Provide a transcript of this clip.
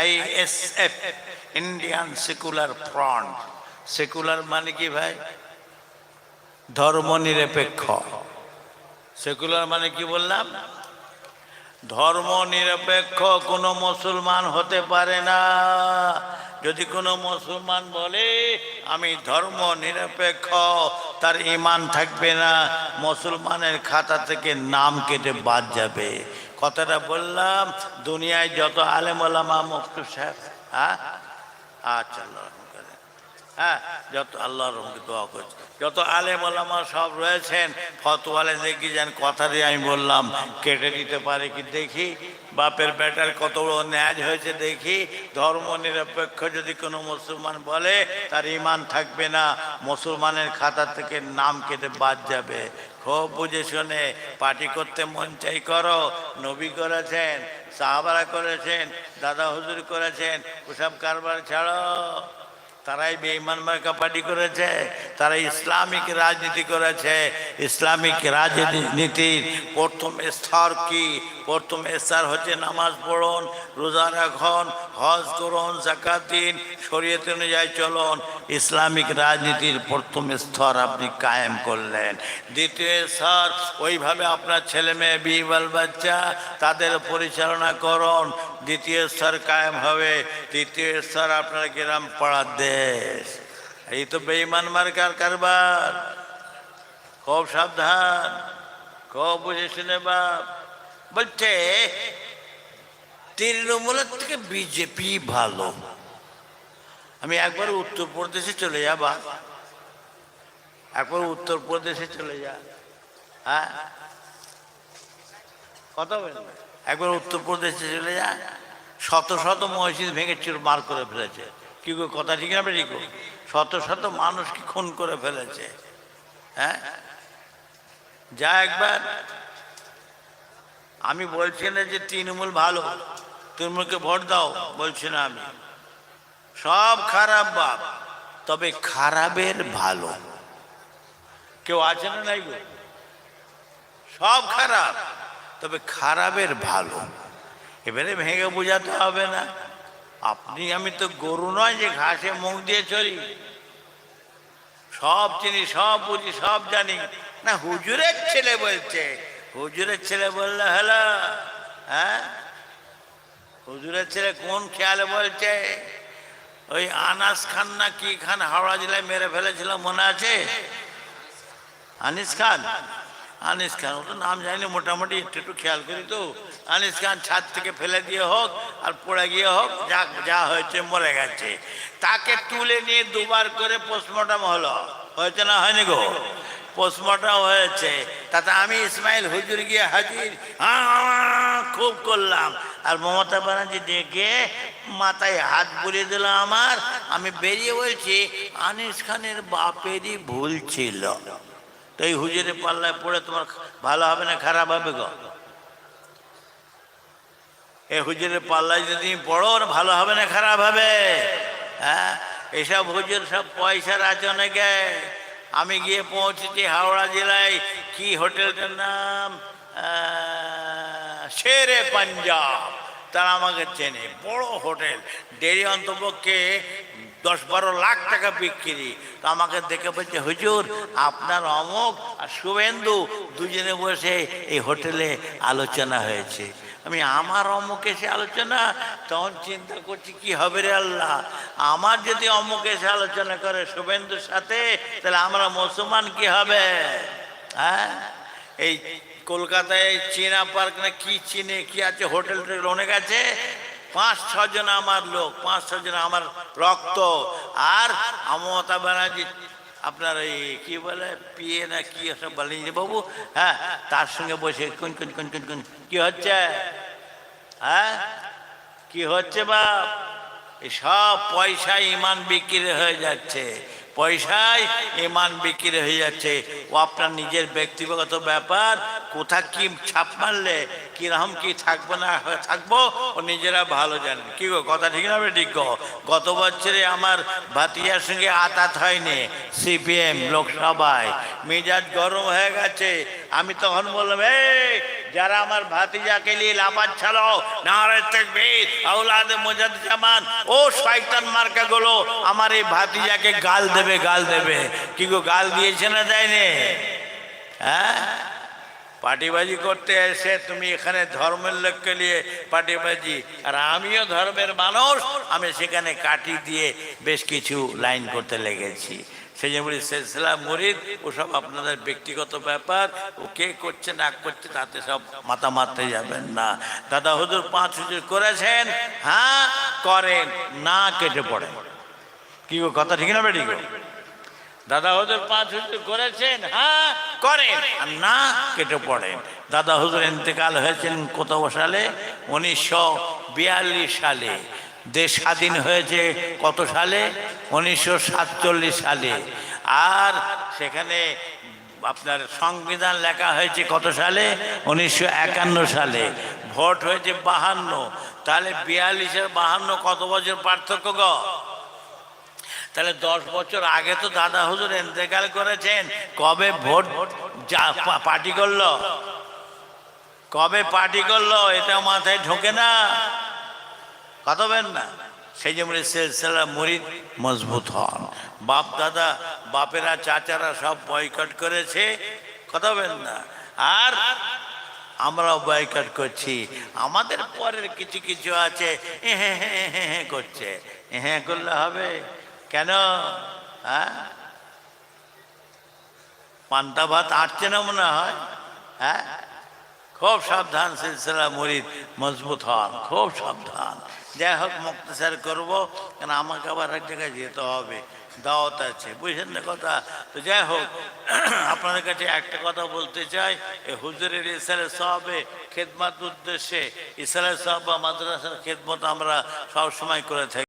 ISF Indian secular front secular মানে কি ভাই? ধর্ম নিরপেক্ষ সেকুলার মানে কি বললাম? ধর্ম নিরপেক্ষ কোনো মুসলমান হতে পারে না। যদি কোনো মুসলমান বলে, আমি ধর্ম নিরপেক্ষ তার ইমান থাকবে না, মুসলমানের খাতা থেকে নাম কেটে বাদ যাবে কথাটা বললাম, দুনিয়ায় যত আলেম ওলামা মুফতি সাহেব হ্যাঁ আচ্ছা। হ্যাঁ যত আল্লাহ রহমকে দোয়া করছে। যত আলেম ওলামা সব রয়েছেন, ফতোয়ালে দেখি যেন কথা দিয়ে আমি বললাম, কেটে দিতে পারে কি দেখি? বাপের বেটার কত বড় ন্যাজ হয়েছে দেখি? ধর্ম নিরপেক্ষ যদি কোনো মুসলমান বলে, তার ইমান থাকবে না, মুসলমানের খাতা থেকে নাম কেটে বাদ যাবে। খুব বুঝে শুনে, পার্টি করতে মন চাই করো, নবী করেছেন, সাহাবারা করেছেন, দাদা হুজুর করেছেন, ওসব কারবার ছাড়ো। তারাই বেঈমান মার্কা পার্টি করেছে তারা ইসলামিক রাজনীতি করেছে। ইসলামিক রাজনীতির প্রথম স্তর কি? প্রথম স্তর হচ্ছে নামাজ পড়ুন, রোজা রাখুন, হজ করুন জাকাত দিন, শরীয়ত অনুযায়ী চলুন। ইসলামিক রাজনীতির প্রথম স্তর আপনি কায়েম করলেন। দ্বিতীয় স্তর, ওইভাবে আপনার ছেলে মেয়ে, বিবাল বাচ্চা, তাদের পরিচালনা করুন। দ্বিতীয় স্তর কায়েম হবে। তৃতীয় স্তর আপনার গ্রাম পাড়ার দেশ। এই তো বেইমান মার্কার কারবার। খুব সাবধান, খুব বুঝে শুনে বাপ। বলছে, তৃণমূলের থেকে বিজেপি ভালো। আমি একবার উত্তরপ্রদেশে চলে যাবা একবার উত্তরপ্রদেশে চলে যা। হ্যাঁ? কথা বলেন একবার উত্তরপ্রদেশে চলে যা। শত শত মসজিদ ভেঙে মার করে ফেলেছে। কি কথা ঠিক না ঠিক শত শত মানুষকে খুন করে ফেলেছে। হ্যাঁ? যা একবার। আমি বলছি না যে তৃণমূল ভালো। তৃণমূলকে ভোট দাও, বলছি না আমি। সব খারাপ বাপ, তবে খারাপের ভালো। কেউ আছে না নাই সব খারাপ, তবে খারাপের ভালো। এবারে ভেঙে বোঝাতে হবে না। আপনি, আমি তো গরু নয় যে ঘাসে মুখ দিয়ে চলি সব চিনি, সব বুঝি, সব জানি। না, হুজুরের ছেলে বলছে, হুজুরের ছেলে বললে হলো হ্যাঁ? হুজুরের ছেলে কোন খেয়ালে বলছে? ওই আনাস খান না কি খান হাওড়া জেলায় মেরে ফেলেছিল মনে আছে? আনিস খান? আনিস খান ও তো নাম জানি মোটামুটি একটু একটু খেয়াল করি তো। আনিস খান ছাদ থেকে ফেলে দিয়ে হোক আর পড়ে গিয়ে হোক যা যা হয়েছে মরে গেছে। তাকে তুলে নিয়ে দুবার করে পোস্টমর্টম হলো। হয়েছে না হয়নি গো? পোস্টমর্টম হয়েছে। তাতে আমি ইসমাইল হুজুর গিয়ে হাজির। আহ, খুব করলাম। আর মমতা ব্যানার্জি ডেকে মাথায় হাত বুলিয়ে দিল আমার। আমি বেরিয়ে বলছি, আনিস খানের বাপেরই ভুল ছিল। তো এই হুজুরের পাল্লায় পড়ে তোমার ভালো হবে না, খারাপ হবে গো? এই হুজুরের পাল্লায় যদি তুমি পড়ো ভালো হবে না, খারাপ হবে। হ্যাঁ? এসব হুজুর সব পয়সার আচনে গে আমি গিয়ে পৌঁছেছি হাওড়া জেলায়। কি হোটেলটার নাম? শেরে পাঞ্জাব। তারা আমাকে চেনে। বড় হোটেল ডেরি অন্তপক্ষে দশ বারো লাখ টাকা বিক্রি। তো আমাকে দেখে বলছে, হুজুর, আপনার অমুক আর শুভেন্দু দুজনে বসে এই হোটেলে আলোচনা হয়েছে। আমি, আমার অমুক এসে আলোচনা? তখন চিন্তা করছি, কি হবে রে আল্লাহ? আমার যদি অমুক এসে আলোচনা করে শুভেন্দুর সাথে, তাহলে আমরা মুসলমান কি হবে? হ্যাঁ? এই কলকাতায় চীনা পার্ক না কি চিনে, কি আছে, হোটেল টোটেল অনেক আছে? পাঁচ ছজন আমার লোক, পাঁচ ছজন আমার রক্ত। আর মমতা ব্যানার্জি, আপনার এই কি বলে, পিয়ে না কি সব বলেন বাবু? হ্যাঁ তার সঙ্গে বসে কোন কোন কোন কোন কোন। কি হচ্ছে? হ্যাঁ? কি হচ্ছে বাপ? সব পয়সা ইমান বিক্রি হয়ে যাচ্ছে। পয়সায় ইমান বিক্রি হয়ে যাচ্ছে। ও আপনার নিজের ব্যক্তিগত ব্যাপার কোথা কি ছাপ মারলে, কীরকম কি থাকব না থাকব, ও নিজেরা ভালো জানেন কি গো, কথা ঠিক না ঠিক গো? গত বছরে আমার ভাতিজার সঙ্গে আতাত হয়নি, সিপিএম, লোকসভায়। মেজাজ গরম হয়ে গেছে। আমি তখন বললাম, এই, যারা আমার ভাতিজাকে নিয়ে লাফাচ্ছিল নারে তাকবীর, আওলাদে মুজাদ্দিজামান ও শয়তান মার্কা গুলো আমার এই ভাতিজাকে গাল দেবে গাল দেবে। কি গো, গাল দিয়েছে না দেয়নি? হ্যাঁ? পার্টিবাজি করতে এসে তুমি এখানে ধর্মের লোককে নিয়ে পার্টিবাজি আর আমিও ধর্মের মানুষ, আমি সেখানে কাটি দিয়ে বেশ কিছু লাইন করতে লেগেছি। সেই জন্য বলি, সেলসিলা মরিদ ওসব আপনাদের ব্যক্তিগত ব্যাপার, ও কে করছে, না করছে, তাতে সব মাথা মারতে যাবেন না। দাদা হুজুর পাঁচ হুজুর করেছেন হ্যাঁ করেন, না কেটে পড়েন। কি কথা ঠিক না বেটি দাদা হুজুর পাঁচ হুজুর করেছেন? হ্যাঁ করেন আর না, কেটে পড়েন দাদা হুজুর ইন্তেকাল হয়েছেন কত সালে? উনিশশো বিয়াল্লিশ সালে। দেশ স্বাধীন হয়েছে কত সালে? উনিশশো সাতচল্লিশ সালে। আর সেখানে আপনার সংবিধান লেখা হয়েছে কত সালে? উনিশশো একান্ন সালে। ভোট হয়েছে বাহান্ন। তাহলে বিয়াল্লিশের বাহান্ন কত বছর পার্থক্য গো? তাহলে দশ বছর আগে তো দাদা হুজুর ইন্তেকাল করেছেন। কবে ভোট পার্টি করল? কবে পার্টি করল? এটা মাথায় ঢোকে না। কথা বলেন না। সেই জন্য সিলসিলা মুরিদ মজবুত হন। বাপ দাদা, বাপেরা, চাচারা সব বয়কট করেছে। কথা বলেন না। আর আমরাও বয়কট করছি। আমাদের পরের কিছু কিছু আছে। হ্যাঁ হ্যাঁ হ্যাঁ করছে। হ্যাঁ করলে হবে। কেন? হ্যাঁ? পান্তা ভাত আটছে না মনে হয়? হ্যাঁ? খুব সাবধান, সিলসিলা মুরিদ মজবুত হন, খুব সাবধান। যাই হোক, মুক্তসার করব, কেন আমাকে আবার এক জায়গায় যেতে হবে, দাওয়াত আছে বুঝলেন না কথা? তো যাই হোক, আপনাদের কাছে একটা কথা বলতে চাই এই হুজুরের ইসারের সবে খেদমাত উদ্দেশ্যে ইসারের সব বা মাদ্রাসার খেদমত আমরা সবসময় করে থাকি।